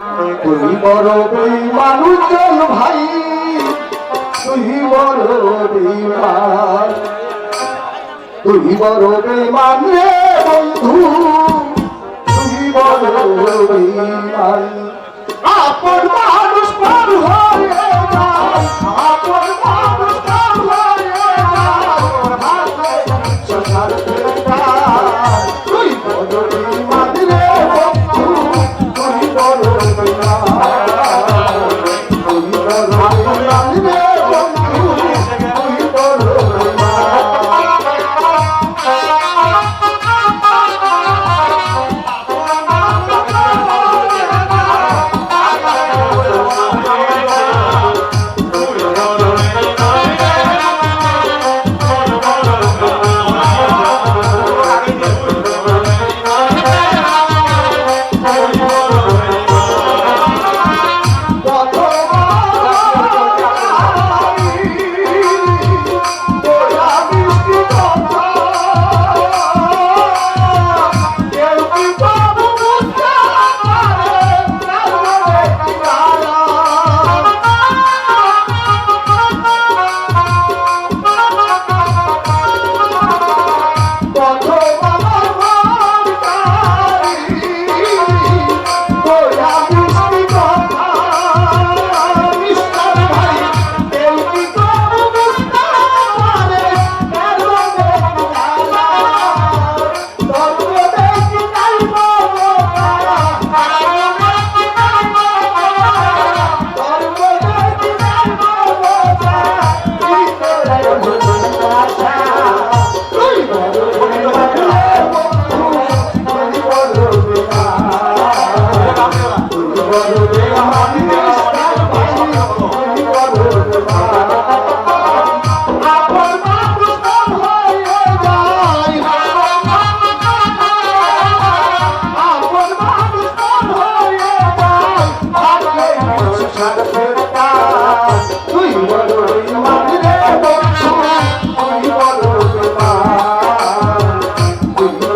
তুই বড় মানুষজন ভাই তুই বড় তুই বড় মানুষ